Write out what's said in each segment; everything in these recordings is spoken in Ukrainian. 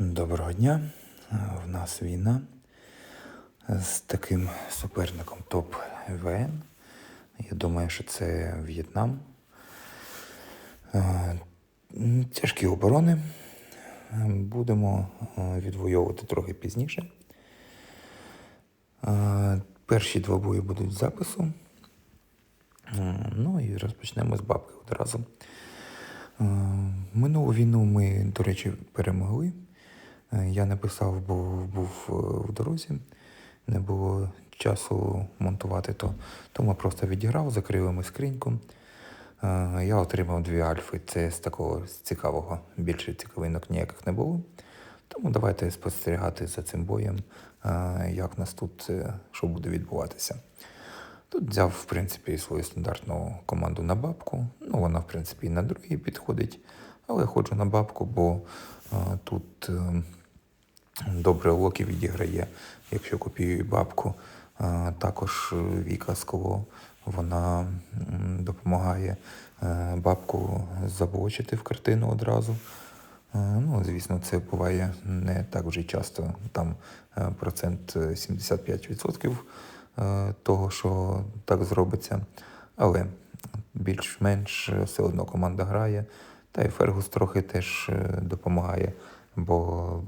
Доброго дня. В нас війна з таким суперником топ ВН. Я думаю, що це В'єтнам. Е, Тяжкі оборони. Е, Будемо е, відвоювати трохи пізніше. Е, Перші два бої будуть запису. Ну і розпочнемо з бабки одразу. Е, Минулу війну ми, до речі, перемогли. Я не писав, бо був е, в дорозі, не було часу монтувати то. Тому просто відіграв, закрили ми скриньку. Е, Я отримав дві альфи. Це з такого цікавого. Більше цікавинок ніяких не було. Тому давайте спостерігати за цим боєм, е, як нас тут, що буде відбуватися. Тут взяв, в принципі, свою стандартну команду на бабку. Ну, вона, в принципі, і на другій підходить. Але ходжу на бабку, бо е, тут е, добре локі відіграє, якщо копіюю бабку. Е, також Віка Сково, вона допомагає е, бабку заблочити в картину одразу. Е, Ну, звісно, це буває не так вже часто. Там процент е, 75% е, того, що так зробиться. Але більш-менш все одно команда грає. Та й Фергус трохи теж допомагає, бо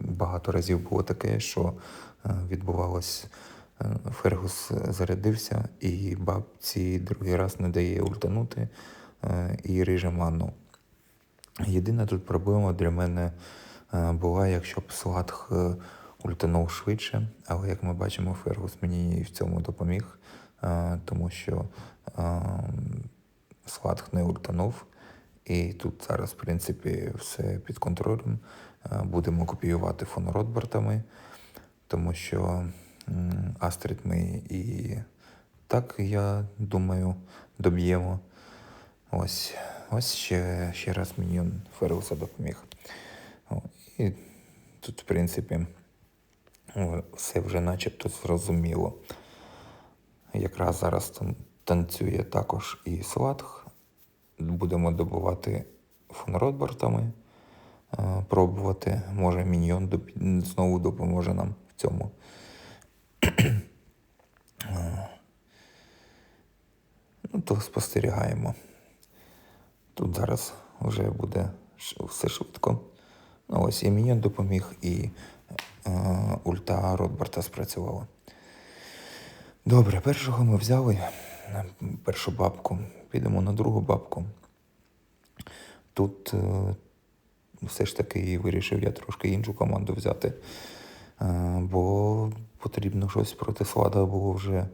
багато разів було таке, що е, відбувалось. е, Фергус зарядився, і бабці другий раз не дає ультанути е, і ріже ману. Єдина тут проблема для мене була, якщо б Слатх е, ультанув швидше, але як ми бачимо, Фергус мені в цьому допоміг, тому що е, Слатх не ультанув. І тут зараз, в принципі, все під контролем. Е, Будемо копіювати фон Ротбартами, тому що Астрид ми і так, я думаю, доб'ємо. Ось, ось ще, ще раз міньйон Ферлса допоміг. І тут, в принципі, все вже начебто зрозуміло. Якраз зараз там танцює також і Сватх. Будемо добувати фон Ротбартами, е, пробувати. Може, міньйон знову допоможе нам в цьому. Е, Ну, то спостерігаємо. Тут зараз вже буде все швидко. Ну, ось і міньйон допоміг, і е, ульта Ротбарта спрацювала. Добре, першого ми взяли е, першу бабку. Підемо на другу бабку. Тут е, все ж таки вирішив я трошки іншу команду взяти, е, бо потрібно щось проти Слада було вже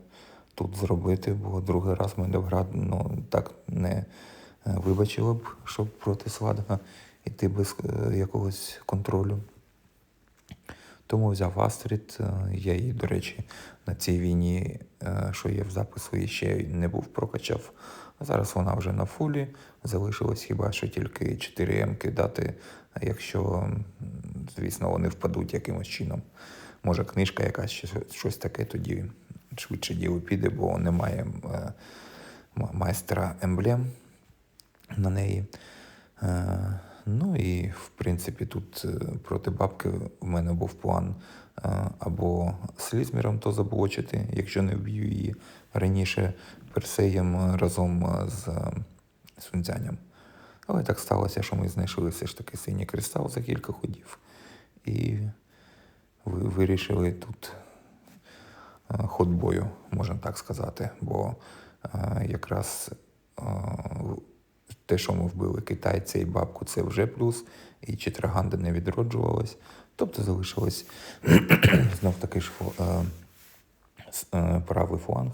тут зробити, бо другий раз ми гра ну, так не е, вибачило б, щоб проти Слада йти без якогось контролю. Тому взяв Астрід. е, Я її, до речі, на цій війні, е, що є в запису, і ще не був прокачав. А зараз вона вже на фулі. Залишилось хіба що тільки 4 м дати, якщо, звісно, вони впадуть якимось чином. Може, книжка якась чи щось таке, тоді швидше діло піде, бо немає е, майстра емблем на неї. Ну і в принципі тут е, проти бабки в мене був план е, або слізміром то заблочити, якщо не вб'ю її раніше персеєм е, разом з сунцяням. Але так сталося, що ми знайшли все ж таки синій кристал за кілька ходів і ви- вирішили тут ход бою, можна так сказати. Бо якраз те, що ми вбили китайця і бабку, це вже плюс, і Читраганда не відроджувалась. Тобто залишилось знов таки ж е, е, правий фланг,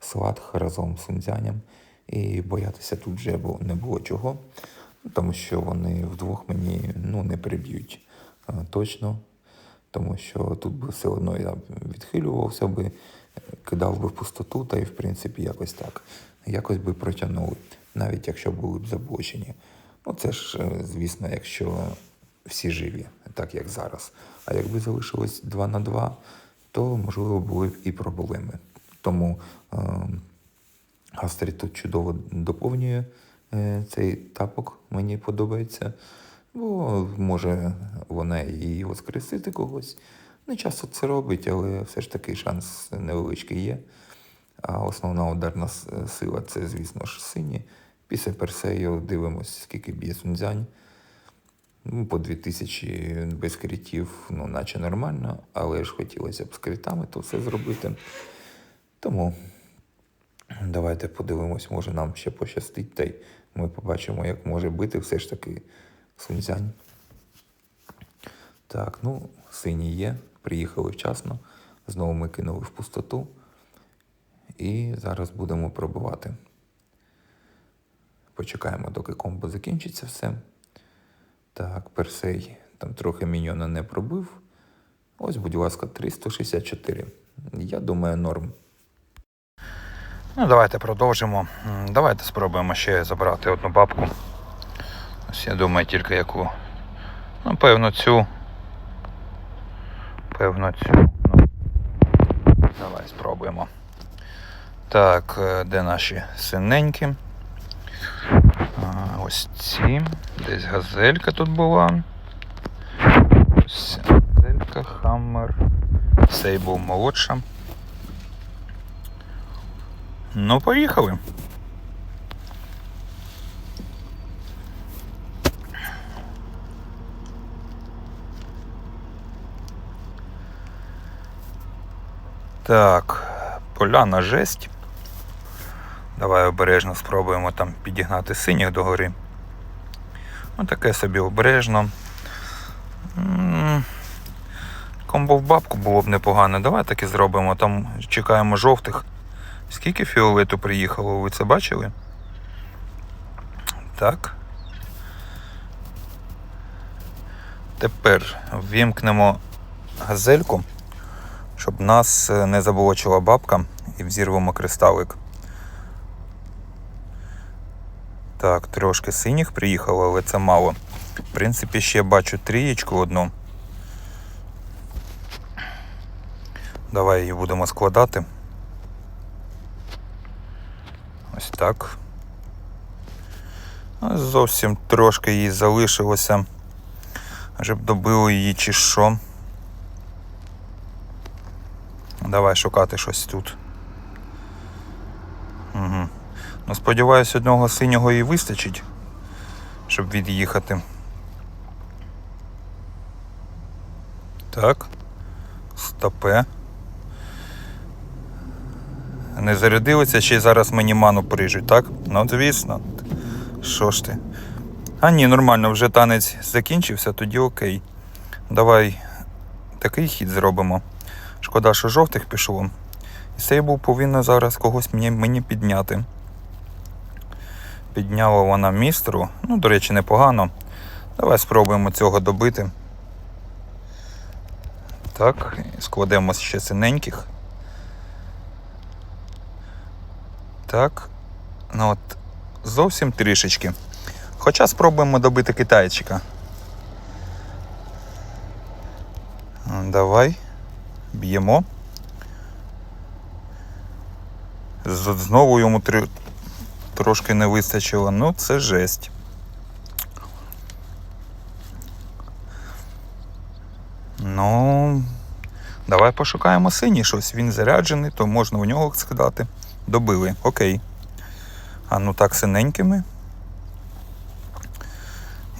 Сватх разом з Сунцяням. І боятися тут вже не було чого, тому що вони вдвох мені ну, не приб'ють е, точно. Тому що тут би все одно я відхилювався би, кидав би в пустоту, та й в принципі якось так. Якось би протягнули, навіть якщо були б заблочені. Ну це ж, е, звісно, якщо всі живі, так як зараз. А якби залишилось 2 на 2, то можливо були б і проблеми. Тому е, Астрід тут чудово доповнює е, цей тапок, мені подобається. Бо може вона і воскресити когось. Не часто це робить, але все ж таки шанс невеличкий є. А основна ударна сила це, звісно ж, сині. Після Персею дивимося, скільки б'є Сунцзянь. Ну, по 2000 без критів, ну, наче нормально, але ж хотілося б з критами то все зробити. Тому давайте подивимось, може нам ще пощастить, та й ми побачимо, як може бити все ж таки Сунцзянь. Так, ну, сині є, приїхали вчасно. Знову ми кинули в пустоту. І зараз будемо пробувати. Почекаємо, доки комбо закінчиться все. Так, персей там трохи міньйона не пробив. Ось, будь ласка, 364. Я думаю, норм. Ну, давайте продовжимо. Давайте спробуємо ще забрати одну бабку. Ось я думаю, тільки яку. Ну, певно, цю. Певно, цю. Ну, давай спробуємо. Так, е, де наші синенькі? Ось ці. Десь газелька тут була. Ось газелька, хаммер. Цей був молодша. Ну, поїхали. Так, поляна жесть. Давай обережно спробуємо там підігнати синіх догори. Ну, таке собі обережно. Комбо в бабку було б непогано. Давай так і зробимо. Там чекаємо жовтих. Скільки фіолету приїхало, ви це бачили? Так. Тепер ввімкнемо газельку, щоб нас е, не заблочила бабка і взірвемо кристалик. Так, трошки синіх приїхало, але це мало. В принципі, ще бачу трієчку одну. Давай її будемо складати. Ось так. А Зовсім трошки їй залишилося. Щоб добили її чи що. Давай шукати щось тут. Угу. Ну, сподіваюсь, одного синього і вистачить, щоб від'їхати. Так. Стопе. Не зарядилися, ще й зараз мені ману прижуть, так? Ну, звісно. Що ж ти? А ні, нормально, вже танець закінчився, тоді окей. Давай такий хід зробимо. Шкода, що жовтих пішло. І Сейбл повинна зараз когось мені, мені підняти. Підняла вона містру. Ну, до речі, непогано. Давай спробуємо цього добити. Так, складемо ще синеньких. Так. Ну от, зовсім трішечки. Хоча спробуємо добити китайчика. Давай. Б'ємо. Знову йому три... трошки не вистачило. Ну, це жесть. Ну, давай пошукаємо синій щось. Він заряджений, то можна у нього скидати. Добили, окей. А ну так синенькими.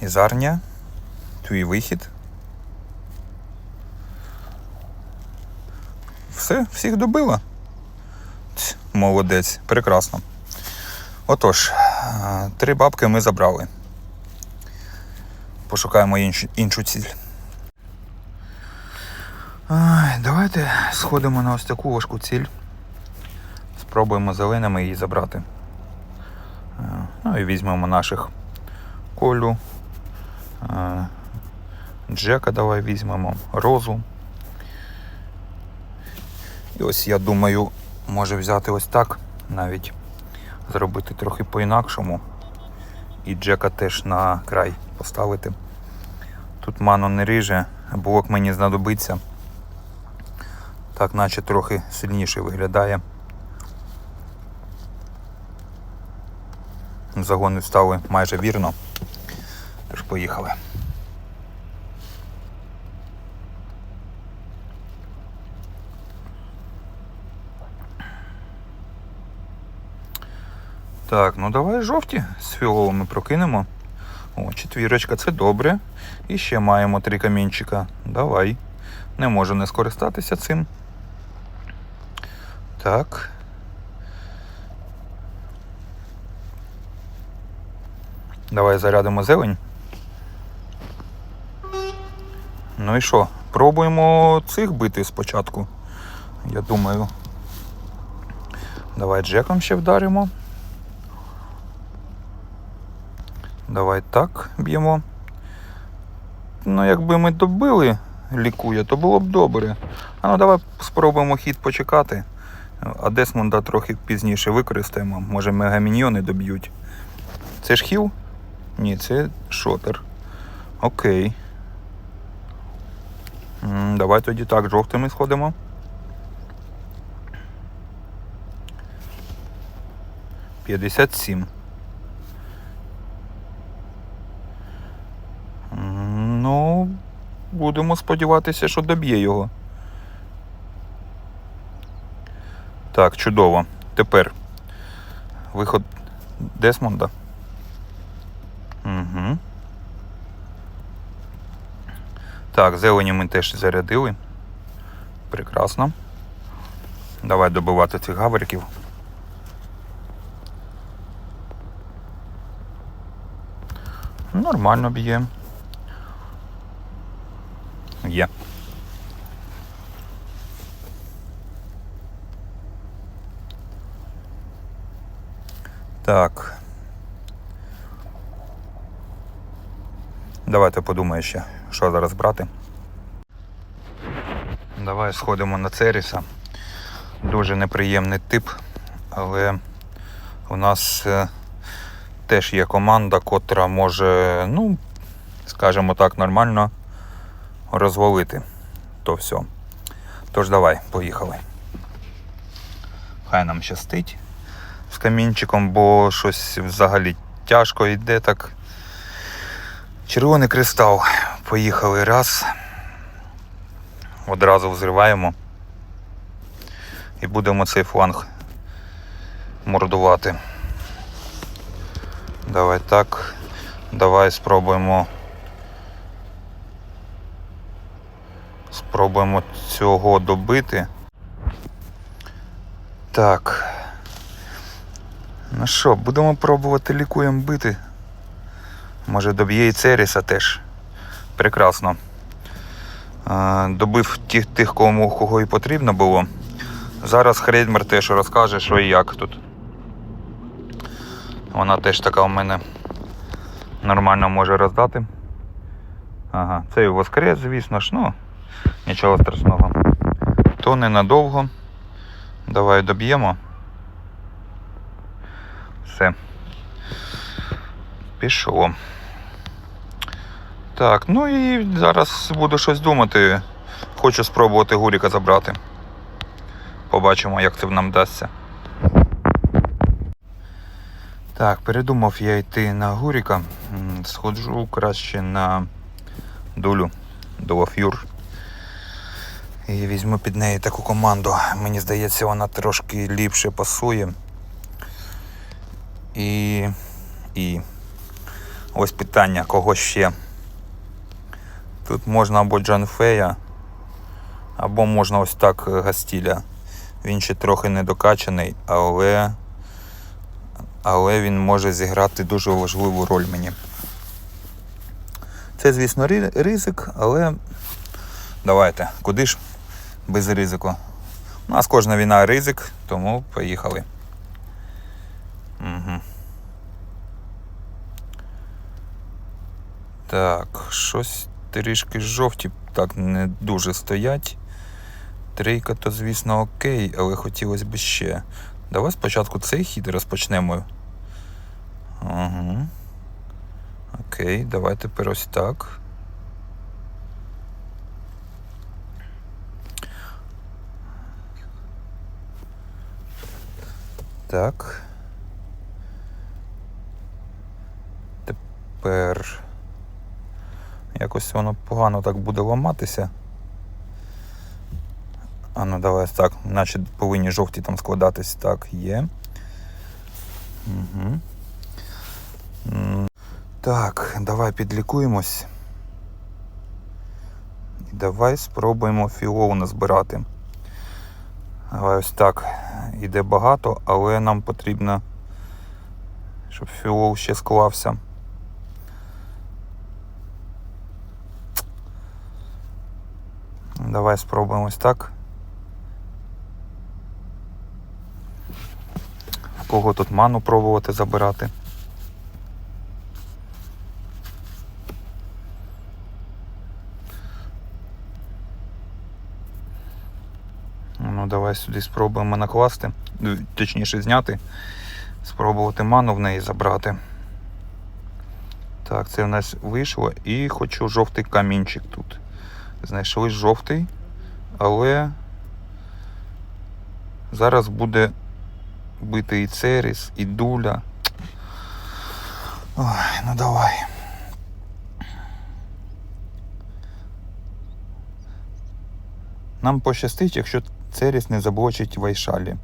Ізарня. Твій вихід. Все, всіх добила. Ць, Молодець, прекрасно. Отож, три бабки ми забрали. Пошукаємо іншу, іншу ціль. Давайте сходимо на ось таку важку ціль. Спробуємо зеленими її забрати. Е, Ну і візьмемо наших колю. е, Джека давай візьмемо, розу. І ось я думаю, може взяти ось так навіть. Зробити трохи по-інакшому. І Джека теж на край поставити. Тут ману не ріже, блок мені знадобиться. Так, наче трохи сильніше виглядає. Загони стали майже вірно. Тож поїхали. Так, ну давай жовті з фіоловими прокинемо. О, четвірочка, це добре. І ще маємо три камінчика. Давай. Не можу не скористатися цим. Так. Давай зарядимо зелень. Ну і що? Пробуємо цих бити спочатку. Я думаю. Давай джеком ще вдаримо. Давай так б'ємо. Ну, якби ми добили лікує, то було б добре. А ну давай спробуємо хід почекати. А Десмонда трохи пізніше використаємо. Може мегаміньйони доб'ють. Це ж хіл? Ні, це шотер. Окей. Давай тоді так, жовтими сходимо. П'ятдесят сім. М, Ну, будемо сподіватися, що доб'є його. Так, чудово. Тепер виход Десмонда. Угу. Так, зелені ми теж зарядили. Прекрасно. Давай добивати цих гавриків. Нормально б'є. Є. Так. Давайте подумаю ще, що зараз брати. Давай сходимо на Церіса. Дуже неприємний тип, але у нас е, теж є команда, котра може, ну, скажімо так, нормально розвалити то все. Тож давай, поїхали. Хай нам щастить з камінчиком, бо щось взагалі тяжко йде так. Червоний кристал. Поїхали раз. Одразу взриваємо. І будемо цей фланг мордувати. Давай так. Давай спробуємо. Спробуємо цього добити. Так. Ну що, будемо пробувати лікуєм бити. Може доб'є і Церіса теж. Прекрасно. Добив тих, тих кому, кого і потрібно було. Зараз Хрейдмер теж розкаже, що і як тут. Вона теж така у мене нормально може роздати. Ага, це і воскрес, звісно ж, ну, нічого страшного. То ненадовго. Давай доб'ємо. Все. Пішло. Так, ну і зараз буду щось думати. Хочу спробувати Гуріка забрати. Побачимо, як це нам вдасться. Так, передумав я йти на Гуріка. Сходжу краще на дулю Долафюр. І візьму під неї таку команду. Мені здається, вона трошки ліпше пасує. І. І. Ось питання, кого ще. Тут можна або Джанфея, або можна ось так е, Гастіля. Він ще трохи недокачаний, але. Але він може зіграти дуже важливу роль мені. Це, звісно, ризик, але давайте, куди ж без ризику. У нас кожна війна ризик, тому поїхали. Угу. Так, щось трішки жовті так не дуже стоять. Трійка то, звісно, окей, але хотілося б ще. Давай спочатку цей хід розпочнемо. Угу. Окей, давай тепер ось так. Так. Тепер. Якось воно погано так буде ламатися. А ну давай так, наче повинні жовті там складатись. Так, є. Угу. Так, давай підлікуємось. І давай спробуємо філоу назбирати. Давай ось так. Іде багато, але нам потрібно, щоб філол ще склався. Давай спробуємо ось так. В кого тут ману пробувати забирати? Давай сюди спробуємо накласти, ну, точніше зняти, спробувати ману в неї забрати. Так, це в нас вийшло. І хочу жовтий камінчик тут. Знайшли жовтий, але зараз буде бити і Церіс, і дуля. Ой, ну давай. Нам пощастить, якщо Церіс не заблочить Вайшалі.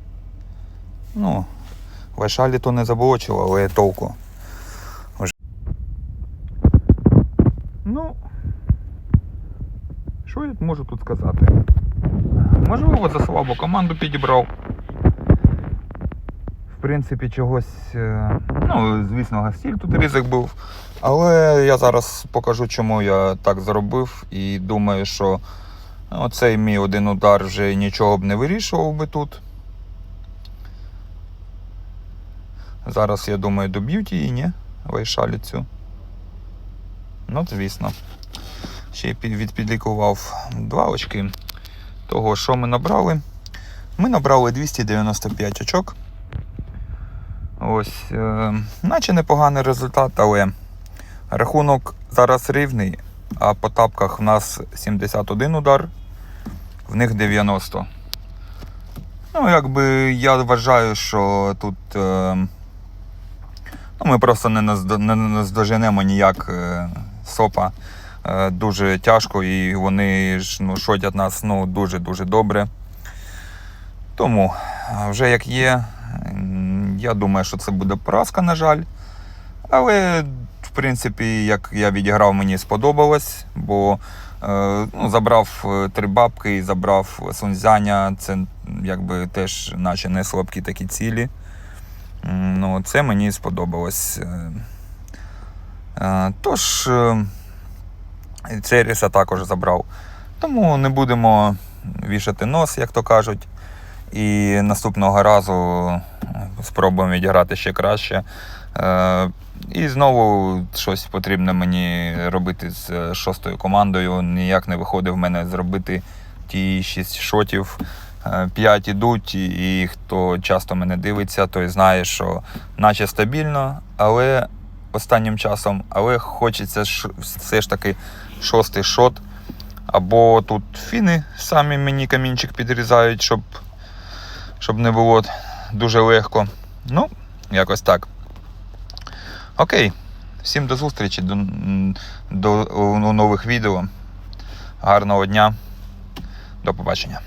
Ну, Вайшалі то не заблочило, але толку. Ну, що я можу тут сказати? Можливо, за слабу команду підібрав. В принципі, чогось. е, Ну, звісно, гастіль тут ризик був. Але я зараз покажу, чому я так зробив. І думаю, що оцей мій один удар вже нічого б не вирішував би тут. Зараз, я думаю, доб'ють її, ні? Вайшалі цю. Ну, звісно. Ще відпідлікував два очки того, що ми набрали. Ми набрали 295 очок. Ось, е, наче непоганий результат, але рахунок зараз рівний, а по тапках в нас 71 удар, в них 90. Ну, якби я вважаю, що тут е, ну, ми просто не, наздо, не наздоженемо ніяк е, сопа. Е, дуже тяжко і вони ж ну, шотять нас ну, дуже-дуже добре. Тому вже як є, я думаю, що це буде поразка, на жаль. Але, принципі, як я відіграв, мені сподобалось, бо е, ну, забрав е, три бабки і забрав Сунзяня. Це якби теж наче не слабкі такі цілі. Ну, це мені сподобалось. Е, Тож, Церіса також забрав. Тому не будемо вішати нос, як то кажуть. І наступного разу спробуємо відіграти ще краще. Е, І знову щось потрібно мені робити з шостою командою. Ніяк не виходить в мене зробити ті 6 шотів. Е, П'ять ідуть, і хто часто мене дивиться, той знає, що наче стабільно, але останнім часом, але хочеться все ж таки шостий шот. Або тут фіни самі мені камінчик підрізають, щоб, щоб не було дуже легко. Ну, якось так. Окей. Всім до зустрічі, до, до у нових відео. Гарного дня. До побачення.